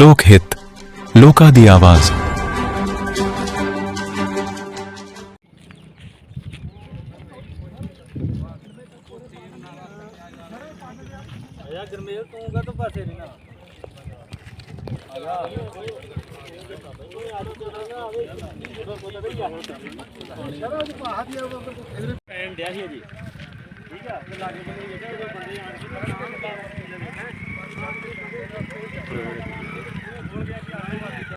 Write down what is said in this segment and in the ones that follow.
ਲੋਕ ਹਿੱਤ ਲੋਕਾਂ ਦੀ ਆਵਾਜ਼ ਆਇਆ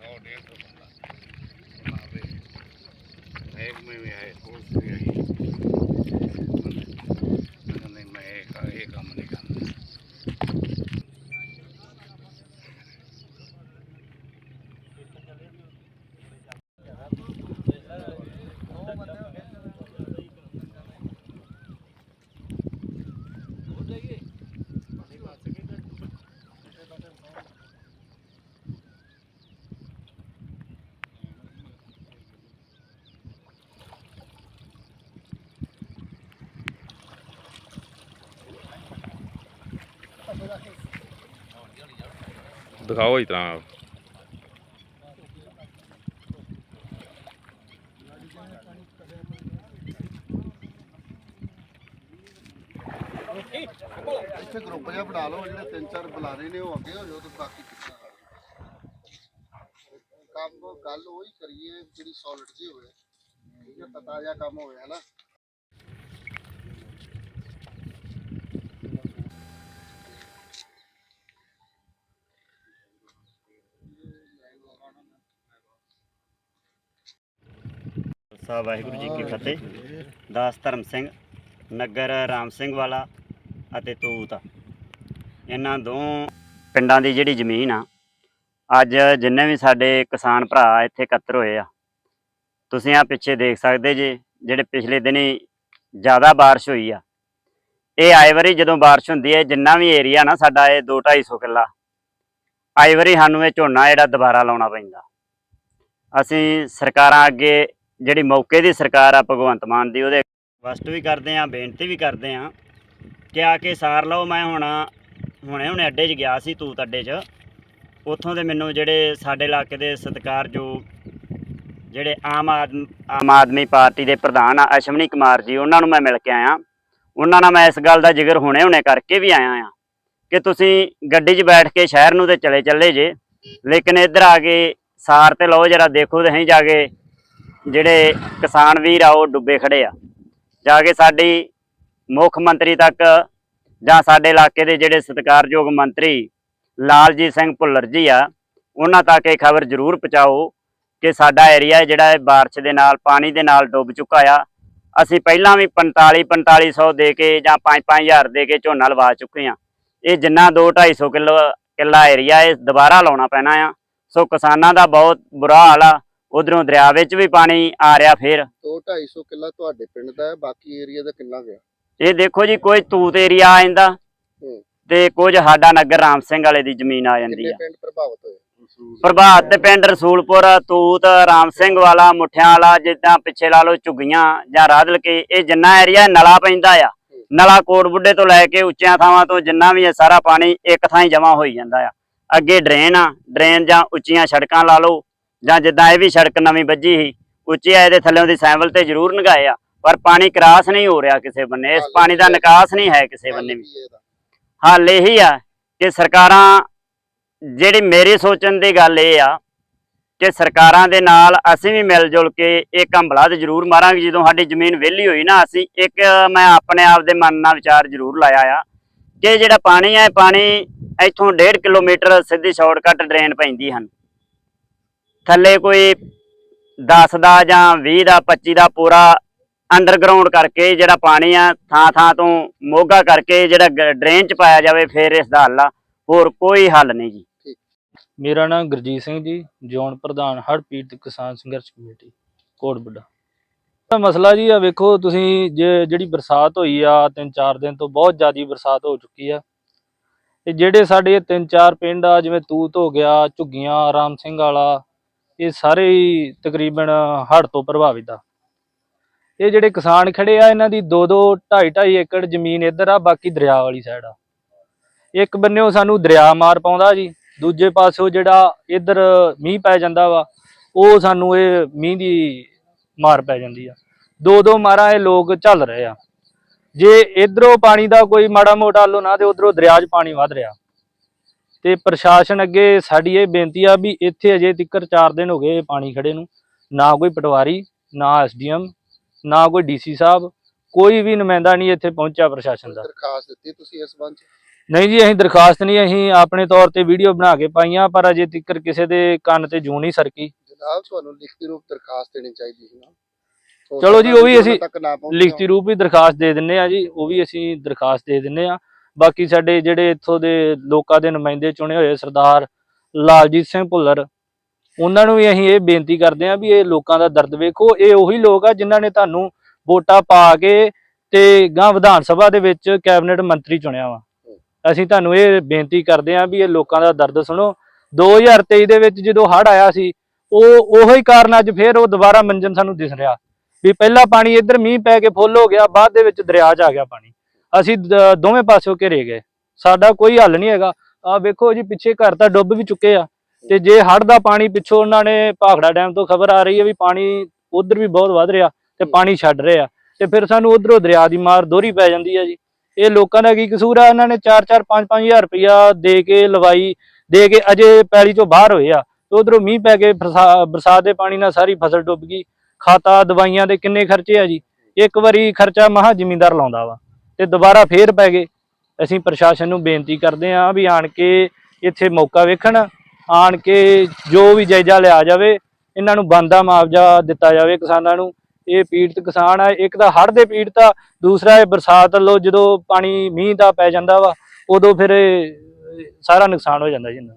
ਗਰਮੇਲ ਤੂੰ ਕਾ ਦਿਖਾਓ ਇਸ ਤਰ੍ਹਾਂ। ਇੱਥੇ ਗਰੁੱਪ ਜਿਹਾ ਬਣਾ ਲਓ, ਜਿਹੜੇ ਤਿੰਨ ਚਾਰ ਬੁਲਾਰੇ ਨੇ, ਉਹ ਅੱਗੇ ਹੋ ਜਾਓ ਤੇ ਬਾਕੀ ਪਿੱਛੇ ਕੰਮ, ਗੱਲ ਉਹੀ ਕਰੀਏ, ਜਿਹੜੀ ਸੋਲਿਡ ਜੀ ਹੋਵੇ। ਠੀਕ ਹੈ, ਪਤਾ ਜਿਹਾ ਕੰਮ ਹੋਵੇ, ਹਨਾ? ਖਾਲਸਾ ਵਾਹਿਗੁਰੂ ਜੀ ਕੀ ਫਤਿਹ। ਦਾਸ ਧਰਮ ਸਿੰਘ, ਨਗਰ ਰਾਮ ਸਿੰਘ ਵਾਲਾ ਅਤੇ ਤੂਤ। ਇਹਨਾਂ ਦੋ ਪਿੰਡਾਂ ਦੀ ਜਿਹੜੀ ਜ਼ਮੀਨ ਆ, ਅੱਜ ਜਿੰਨੇ ਵੀ ਸਾਡੇ ਕਿਸਾਨ ਭਰਾ ਇੱਥੇ ਇਕੱਤਰ ਹੋਏ ਆ, ਤੁਸੀਂ ਆ ਪਿੱਛੇ ਦੇਖ ਸਕਦੇ ਜੇ, ਜਿਹੜੇ ਪਿਛਲੇ ਦਿਨੀ ਜ਼ਿਆਦਾ ਬਾਰਿਸ਼ ਹੋਈ ਆ। ਇਹ ਆਏ ਵਾਰੀ ਜਦੋਂ ਬਾਰਿਸ਼ ਹੁੰਦੀ ਹੈ, ਜਿੰਨਾ ਵੀ ਏਰੀਆ ਨਾ ਸਾਡਾ ਇਹ 2 250 ਕਿੱਲਾ, ਆਏ ਵਾਰੀ ਸਾਨੂੰ ਇਹ ਝੋਨਾ ਜਿਹੜਾ ਦੁਬਾਰਾ ਲਾਉਣਾ ਪੈਂਦਾ। ਅਸੀਂ ਸਰਕਾਰਾਂ ਅੱਗੇ ਜਿਹੜੀ ਮੌਕੇ ਦੀ ਸਰਕਾਰ ਆ ਭਗਵੰਤ ਮਾਨ ਦੀ, ਉਹਦੇ ਵਸਟ ਵੀ ਕਰਦੇ ਆ, ਬੇਨਤੀ ਵੀ ਕਰਦੇ ਆ ਕਿ ਆ ਕੇ ਸਾਰ ਲਓ। ਮੈਂ ਹੁਣ, ਹੁਣੇ ਹੁਣੇ ਅੱਡੇ 'ਚ ਗਿਆ ਸੀ ਤੂਤ ਅੱਡੇ 'ਚ। ਉੱਥੋਂ ਦੇ ਮੈਨੂੰ ਜਿਹੜੇ ਸਾਡੇ ਇਲਾਕੇ ਦੇ ਸਤਿਕਾਰਯੋਗ ਜਿਹੜੇ ਆਮ ਆਦਮ ਆਮ ਆਦਮੀ ਪਾਰਟੀ ਦੇ ਪ੍ਰਧਾਨ ਆ, ਅਸ਼ਵਨੀ ਕੁਮਾਰ ਜੀ, ਉਹਨਾਂ ਨੂੰ ਮੈਂ ਮਿਲ ਕੇ ਆਇਆ। ਉਹਨਾਂ ਨਾਲ ਮੈਂ ਇਸ ਗੱਲ ਦਾ ਜ਼ਿਕਰ ਹੁਣੇ ਹੁਣੇ ਕਰਕੇ ਵੀ ਆਇਆ ਆ ਕਿ ਤੁਸੀਂ ਗੱਡੀ 'ਚ ਬੈਠ ਕੇ ਸ਼ਹਿਰ ਨੂੰ ਤੇ ਚਲੇ ਚੱਲੇ ਜੇ। ਲੇਕਿਨ ਇੱਧਰ ਆ ਕੇ ਸਾਰ ਤੇ ਲਓ, ਜਰਾ ਦੇਖੋ ਤੇ ਅਸੀਂ ਜਾ ਕੇ ਜਿਹੜੇ ਕਿਸਾਨ ਵੀਰ ਆ, ਉਹ ਡੁੱਬੇ ਖੜੇ ਆ। ਜਾ ਕੇ ਸਾਡੀ ਮੁੱਖ ਮੰਤਰੀ ਤੱਕ ਜਾਂ ਸਾਡੇ ਇਲਾਕੇ ਦੇ ਜਿਹੜੇ ਸਤਿਕਾਰਯੋਗ ਮੰਤਰੀ ਲਾਲਜੀਤ ਸਿੰਘ ਭੁੱਲਰ ਜੀ ਆ, ਉਹਨਾਂ ਤੱਕ ਇਹ ਖਬਰ ਜ਼ਰੂਰ ਪਹੁੰਚਾਓ ਕਿ ਸਾਡਾ ਏਰੀਆ ਜਿਹੜਾ ਹੈ ਬਾਰਿਸ਼ ਦੇ ਨਾਲ, ਪਾਣੀ ਦੇ ਨਾਲ ਡੁੱਬ ਚੁੱਕਾ ਆ। ਅਸੀਂ ਪਹਿਲਾਂ ਵੀ 45 4500 ਦੇ ਕੇ ਜਾਂ 5-5000 ਦੇ ਕੇ ਝੋਨਾ ਲਵਾ ਚੁੱਕੇ ਆ। ਇਹ ਜਿੰਨਾ 2 250 ਕਿਲੋ, ਕਿੱਲਾ ਏਰੀਆ ਇਹ ਦੁਬਾਰਾ ਲਾਉਣਾ ਪੈਣਾ ਆ। ਸੋ ਕਿਸਾਨਾਂ ਦਾ ਬਹੁਤ ਬੁਰਾ ਹਾਲ ਆ। ਉਧਰੋਂ ਦਰਿਆ ਵਿੱਚ ਵੀ ਪਾਣੀ ਆ ਰਿਹਾ ਫੇਰ। 2 250 ਕਿੱਲਾ ਤੁਹਾਡੇ ਪਿੰਡ ਦਾ ਹੈ ਬਾਕੀ ਏਰੀਆ ਦਾ ਕਿੰਨਾ ਗਿਆ ਇਹ ਦੇਖੋ ਜੀ ਕੋਈ ਤੂਤ ਏਰੀਆ ਆ ਜਾਂਦਾ। ਤੇ ਕੁਝ ਸਾਡਾ ਨਗਰ ਰਾਮ ਸਿੰਘ ਵਾਲੇ ਦੀ ਜ਼ਮੀਨ ਆ ਜਾਂਦੀ ਆ। ਪਿੰਡ ਪ੍ਰਭਾਵਿਤ ਹੋਏ? ਪ੍ਰਭਾਤ ਤੇ ਪਿੰਡ ਰਸੂਲਪੁਰ ਤੂਤ ਰਾਮ ਸਿੰਘ ਵਾਲਾ ਮੁੱਠਿਆਂ ਵਾਲਾ ਜਿੱਦਾਂ ਪਿੱਛੇ ਲਾ ਲਓ ਝੁੱਗੀਆਂ ਜਾਂ ਰਾਦਲ ਕੇ ਇਹ ਜਿੰਨਾ ਏਰੀਆ ਨਲਾ ਪੈਂਦਾ ਆ। ਨਲਾ ਕੋਟ ਬੁੱਢੇ ਤੋਂ ਲੈ ਕੇ ਉੱਚੀਆਂ ਥਾਵਾਂ ਤੋਂ ਜਿੰਨਾ ਵੀ ਇਹ ਸਾਰਾ ਪਾਣੀ ਇੱਕ ਥਾਂ ਹੀ ਜਮਾ ਹੋਈ ਜਾਂਦਾ ਆ। ਅੱਗੇ ਡਰੇਨ ਆ ਡਰੇਨ ਜਾਂ ਉੱਚੀਆਂ ਸੜਕਾਂ ਲਾ ਲਓ ਜਾਂ ਜਿੱਦਾਂ ਇਹ ਵੀ ਸੜਕ ਨਵੀਂ ਵੱਜੀ ਸੀ ਉੱਚੀ ਆ ਇਹਦੇ ਥੱਲੇੋਂ ਦੀ ਸੈਂਵਲ ਤੇ ਜ਼ਰੂਰ ਨਗਾਏ ਆ ਪਰ ਪਾਣੀ ਕ੍ਰਾਸ ਨਹੀਂ ਹੋ ਰਿਹਾ ਕਿਸੇ ਬੰਨੇ ਇਸ ਪਾਣੀ ਦਾ ਨਿਕਾਸ ਨਹੀਂ ਹੈ ਕਿਸੇ ਬੰਨੇ ਵੀ? ਹੱਲ ਇਹੀ ਆ ਕਿ ਸਰਕਾਰਾਂ ਜਿਹੜੀ ਮੇਰੀ ਸੋਚਣ ਦੀ ਗੱਲ ਇਹ ਆ ਕਿ ਸਰਕਾਰਾਂ ਦੇ ਨਾਲ ਅਸੀਂ ਵੀ ਮਿਲ ਜੁਲ ਕੇ ਇਹ ਕੰਬਲਾ ਤੇ ਜ਼ਰੂਰ ਮਾਰਾਂਗੇ ਜਦੋਂ ਸਾਡੀ ਜ਼ਮੀਨ ਵਿਹਲੀ ਹੋਈ ਨਾ ਅਸੀਂ ਇੱਕ ਮੈਂ ਆਪਣੇ ਆਪ ਦੇ ਮਨ ਨਾਲ ਵਿਚਾਰ ਜ਼ਰੂਰ ਲਾਇਆ ਆ ਕਿ ਜਿਹੜਾ ਪਾਣੀ ਆ ਇਹ ਪਾਣੀ ਇੱਥੋਂ 1.5 ਕਿਲੋਮੀਟਰ ਸਿੱਧੀ ਸ਼ਾਰਟਕਟ ਡਰੇਨ ਪੈਂਦੀ ਹਨ ਥੱਲੇ ਕੋਈ 10 ਦਾ ਜਾਂ 20 ਦਾ 25 ਦਾ ਪੂਰਾ ਅੰਡਰਗਰਾਉਂਡ ਕਰਕੇ ਜਿਹੜਾ ਪਾਣੀ ਆ, ਥਾਂ ਥਾਂ ਤੋਂ ਮੋਗਾ ਕਰਕੇ ਜਿਹੜਾ ਡਰੇਨ ਚ ਪਾਇਆ ਜਾਵੇ, ਫਿਰ ਇਸ ਦਾ ਹੱਲ ਆ। ਹੋਰ ਕੋਈ ਹੱਲ ਨਹੀਂ ਜੀ। ਮੇਰਾ ਨਾਮ ਗੁਰਜੀਤ ਸਿੰਘ ਜੀ, ਜ਼ੋਨ ਪ੍ਰਧਾਨ ਹੜਪੀੜ ਕਿਸਾਨ ਸੰਘਰਸ਼ ਕਮੇਟੀ, ਕੋਟਬੁੱਡਾ। ਤਾਂ ਮਸਲਾ ਜੀ ਆ, ਵੇਖੋ ਤੁਸੀਂ ਜੇ ਜਿਹੜੀ ਬਰਸਾਤ ਹੋਈ ਆ ਤਿੰਨ ਚਾਰ ਦਿਨ ਤੋਂ ਬਹੁਤ ਜ਼ਿਆਦੀ ਬਰਸਾਤ ਹੋ ਚੁੱਕੀ ਆ। ਤੇ ਜਿਹੜੇ ਸਾਡੇ ਇਹ ਤਿੰਨ ਚਾਰ ਪਿੰਡ ਆ, ਜਿਵੇਂ ਤੂਤ ਹੋ ਗਿਆ, ਝੁੱਗੀਆਂ, ਰਾਮ ਸਿੰਘ ਵਾਲਾ ਇਹ ਸਾਰੇ ਹੀ ਤਕਰੀਬਨ ਹੜ੍ਹ ਤੋਂ ਪ੍ਰਭਾਵਿਤ ਆ। ਇਹ ਜਿਹੜੇ ਕਿਸਾਨ ਖੜੇ ਆ, ਇਹਨਾਂ ਦੀ 2-2 2.5 ਏਕੜ ਜ਼ਮੀਨ ਇੱਧਰ ਆ, ਬਾਕੀ ਦਰਿਆ ਵਾਲੀ ਸਾਈਡ ਆ। ਇੱਕ ਬੰਨਿਓ ਸਾਨੂੰ ਦਰਿਆ ਮਾਰ ਪਾਉਂਦਾ ਜੀ, ਦੂਜੇ ਪਾਸਿਓ ਜਿਹੜਾ ਇੱਧਰ ਮੀਂਹ ਪੈ ਜਾਂਦਾ ਵਾ, ਉਹ ਸਾਨੂੰ ਇਹ ਮੀਂਹ ਦੀ ਮਾਰ ਪੈ ਜਾਂਦੀ ਆ। ਦੋ ਦੋ ਮਾਰਾਂ ਇਹ ਲੋਕ ਝੱਲ ਰਹੇ ਆ। ਜੇ ਇਧਰੋਂ ਪਾਣੀ ਦਾ ਕੋਈ ਮਾੜਾ ਮੋਟਾ ਹੱਲ ਨਾ ਤੇ ਉਧਰੋਂ ਦਰਿਆ 'ਚ ਪਾਣੀ ਵੱਧ ਰਿਹਾ। ਤੇ ਪ੍ਰਸ਼ਾਸਨ ਅੱਗੇ ਸਾਡੀ ਇਹ ਬੇਨਤੀ ਆ ਵੀ ਇੱਥੇ ਅਜੇ ਤੱਕਰ 4 ਦਿਨ ਹੋ ਗਏ ਪਾਣੀ ਖੜੇ ਨੂੰ। ਨਾ ਕੋਈ ਪਟਵਾਰੀ ਨਾ ਐਸਡੀਐਮ ਨਾ ਕੋਈ ਡੀਸੀ ਸਾਹਿਬ ਕੋਈ ਵੀ ਨੁਮਾਇੰਦਾ ਨਹੀਂ ਇੱਥੇ ਪਹੁੰਚਿਆ ਪ੍ਰਸ਼ਾਸਨ ਦਾ। ਦਰਖਾਸਤ ਦਿੱਤੀ ਤੁਸੀਂ ਇਸ ਬੰਚ ਨਹੀਂ ਜੀ ਅਸੀਂ ਦਰਖਾਸਤ ਨਹੀਂ ਅਸੀਂ ਆਪਣੇ ਤੌਰ ਤੇ ਵੀਡੀਓ ਬਣਾ ਕੇ ਪਾਈਆਂ ਪਰ ਅਜੇ ਤੱਕਰ ਕਿਸੇ ਦੇ ਕੰਨ ਤੇ ਜੂ ਨਹੀਂ ਸਰਕੀ। ਜਨਾਬ ਤੁਹਾਨੂੰ ਲਿਖਤੀ ਰੂਪ ਦਰਖਾਸਤ ਦੇਣੀ ਚਾਹੀਦੀ ਸੀ ਨਾ। ਚਲੋ ਜੀ, ਉਹ ਵੀ ਅਸੀਂ ਲਿਖਤੀ ਰੂਪ ਵੀ ਦਰਖਾਸਤ ਦੇ ਦਿੰਨੇ ਆ ਜੀ ਉਹ ਵੀ ਅਸੀਂ ਦਰਖਾਸਤ ਦੇ ਦਿੰਨੇ ਆ। ਬਾਕੀ ਸਾਡੇ ਜਿਹੜੇ ਇੱਥੋਂ ਦੇ ਲੋਕਾਂ ਦੇ ਨੁਮਾਇੰਦੇ ਚੁਣੇ ਹੋਏ ਸਰਦਾਰ ਲਾਲਜੀਤ ਸਿੰਘ ਭੁੱਲਰ, ਉਹਨਾਂ ਨੂੰ ਵੀ ਅਸੀਂ ਇਹ ਬੇਨਤੀ ਕਰਦੇ ਆ ਵੀ ਇਹ ਲੋਕਾਂ ਦਾ ਦਰਦ ਵੇਖੋ, ਇਹ ਉਹੀ ਲੋਕ ਆ ਜਿਨ੍ਹਾਂ ਨੇ ਤੁਹਾਨੂੰ ਵੋਟਾਂ ਪਾ ਕੇ ਤੇ ਗਾਂ ਵਿਧਾਨ ਸਭਾ ਦੇ ਵਿੱਚ ਕੈਬਨਿਟ ਮੰਤਰੀ ਚੁਣਿਆ ਵਾ। ਅਸੀਂ ਤੁਹਾਨੂੰ ਇਹ ਬੇਨਤੀ ਕਰਦੇ ਆ ਵੀ ਇਹ ਲੋਕਾਂ ਦਾ ਦਰਦ ਸੁਣੋ। 2023 ਦੇ ਵਿੱਚ ਜਦੋਂ ਹੜ੍ਹ ਆਇਆ ਸੀ, ਉਹ ਉਹੀ ਕਾਰਨ ਅੱਜ ਫੇਰ ਉਹ ਦੁਬਾਰਾ ਮੰਜਨ ਸਾਨੂੰ ਦਿਸ ਰਿਹਾ। ਵੀ ਪਹਿਲਾ ਪਾਣੀ ਇੱਧਰ ਮੀਂਹ ਪੈ ਕੇ ਫੁੱਲ ਹੋ ਗਿਆ, ਬਾਅਦ ਦੇ ਵਿੱਚ ਦਰਿਆ 'ਚ ਆ ਗਿਆ ਪਾਣੀ। ਅਸੀਂ ਦੋਵੇਂ ਪਾਸਿਓਂ ਘਿਰੇ ਗਏ। ਸਾਡਾ ਕੋਈ ਹੱਲ ਨਹੀਂ ਹੈਗਾ। ਆ ਵੇਖੋ ਜੀ ਪਿੱਛੇ ਘਰ ਤਾਂ ਡੁੱਬ ਵੀ ਚੁੱਕੇ ਆ। ਤੇ ਜੇ ਹੜ੍ਹ ਦਾ ਪਾਣੀ ਪਿੱਛੋਂ ਉਹਨਾਂ ਨੇ ਭਾਖੜਾ ਡੈਮ ਤੋਂ ਖਬਰ ਆ ਰਹੀ ਹੈ ਵੀ ਪਾਣੀ ਉਧਰ ਵੀ ਬਹੁਤ ਵੱਧ ਰਿਹਾ ਤੇ ਪਾਣੀ ਛੱਡ ਰਹੇ ਆ। ਤੇ ਫਿਰ ਸਾਨੂੰ ਉਧਰੋਂ ਦਰਿਆ ਦੀ ਮਾਰ ਦੋਹਰੀ ਪੈ ਜਾਂਦੀ ਹੈ ਜੀ। ਇਹ ਲੋਕਾਂ ਦਾ ਕੀ ਕਸੂਰ ਆ? ਇਹਨਾਂ ਨੇ 4-4 5-5 ਹਜ਼ਾਰ ਰੁਪਇਆ ਦੇ ਕੇ ਲਵਾਈ ਦੇ ਕੇ ਅਜੇ ਪੈਲੀ ਚੋਂ ਬਾਹਰ ਹੋਏ ਆ। ਤੇ ਉਧਰੋਂ ਮੀਂਹ ਪੈ ਕੇ ਬਰਸਾ- ਬਰਸਾਤ ਦੇ ਪਾਣੀ ਨਾਲ ਸਾਰੀ ਫਸਲ ਡੁੱਬ ਗਈ। ਖਾਤਾ ਦਵਾਈਆਂ ਦੇ ਕਿੰਨੇ ਖਰਚੇ ਆ ਜੀ। ਇੱਕ ਵਾਰੀ ਖਰਚਾ ਮਹਾ ਜ਼ਿਮੀਂਦਾਰ ਲਾਉਂਦਾ ਵਾ। ਤੇ ਦੁਬਾਰਾ ਫੇਰ ਪੈ ਗਏ। ਅਸੀਂ ਪ੍ਰਸ਼ਾਸਨ ਨੂੰ ਬੇਨਤੀ ਕਰਦੇ ਹਾਂ ਵੀ ਆਣ ਕੇ ਇੱਥੇ ਮੌਕਾ ਵੇਖਣ, ਆਣ ਕੇ ਜੋ ਵੀ ਜਾਇਜ਼ਾ ਲਿਆ ਜਾਵੇ, ਇਹਨਾਂ ਨੂੰ ਬੰਦਾ ਮੁਆਵਜ਼ਾ ਦਿੱਤਾ ਜਾਵੇ ਕਿਸਾਨਾਂ ਨੂੰ। ਇਹ ਪੀੜਤ ਕਿਸਾਨ ਆ, ਇੱਕ ਤਾਂ ਹੜ੍ਹ ਦੇ ਪੀੜਤ ਆ, ਦੂਸਰਾ ਇਹ ਬਰਸਾਤ ਵੱਲੋਂ ਜਦੋਂ ਪਾਣੀ ਮੀਂਹ ਦਾ ਪੈ ਜਾਂਦਾ ਵਾ, ਉਦੋਂ ਫਿਰ ਸਾਰਾ ਨੁਕਸਾਨ ਹੋ ਜਾਂਦਾ ਜੀ ਇਹਨਾਂ